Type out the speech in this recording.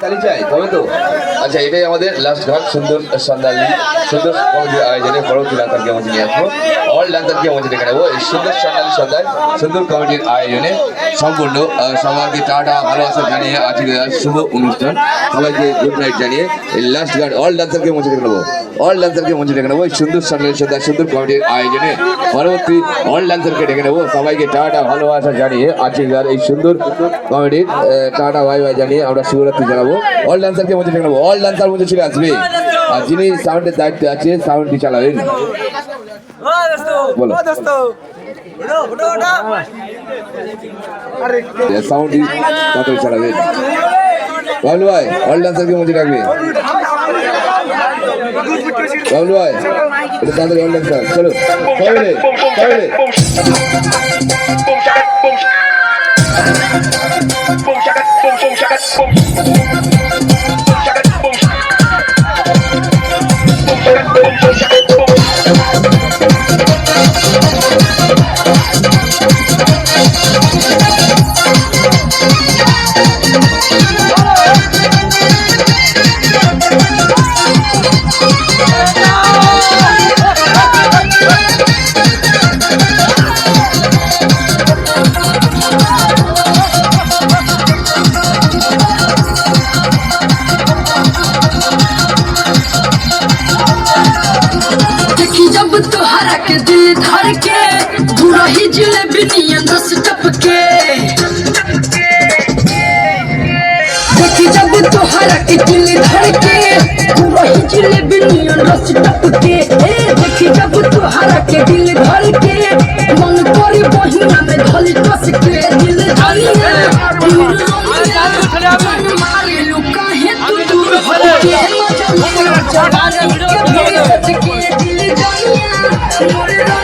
তালি চাই তবে তো? আচ্ছা এটাই আমাদের লাস্ট ঘাট সুন্দর সন্ধ্যালি, সুন্দর কমিটির আয়োজনে পরবর্তী ডাক্তারকে মঞ্চে নিয়ে আসব। অল ডাক্তারকে মঞ্চে ডেকে নেব এই সুন্দর সন্ধ্যালি সন্ধ্যায় সুন্দর কমিটির আয়োজনে সম্পূর্ণ সবাইকে টাটা ভালোবাসা জানিয়ে আজকে শুভ অনুষ্ঠান। সবাইকে গুড নাইট জানিয়ে এই লাস্ট ঘাট অল ডাক্তারকে মঞ্চে ডেকে নেব অল ডান্সারকে মঞ্চে ডেকে নেব সুন্দর সন্ধ্যালি সন্ধ্যায় সুন্দর কমিটির আয়োজনে পরবর্তী অল ডান্সারকে ডেকে নেব। সবাইকে টাটা ভালোবাসা জানিয়ে আজকের এই সুন্দর কমেডির টাটা বাই বাই জানিয়ে আমরা শুভরাত্রি জানাব। অল ডান্সারকে মধ্যে ডেকে নেব অল ডান্সার মধ্যে চলে আসবে আর যিনি সাউন্ডের দায়িত্বে আছে সাউন্ডটি চালাবেন। বলো। সাউন্ডটি তাড়াতাড়ি চালাবেন। বাবলু ভাই অল ডান্সারকে মধ্যে রাখবে। বাবলু ভাই এটা তাড়াতাড়ি অল ডান্সার চলো সবাই সবাই মিলে देखी जब तोहरा के दिल धर के बुरा ही जिलेबी नियन रस टपके। इचले धड़के पूरा हिचले बिनियन रस टपके। ए देखी जब तुहारा के दिल धड़के मन करी बहिना में धली कस के दिल धड़िया हाँ। मारे लुका है तू दूर हले हाँ। के मज़ा मेरा चढ़ा के दिल धड़िया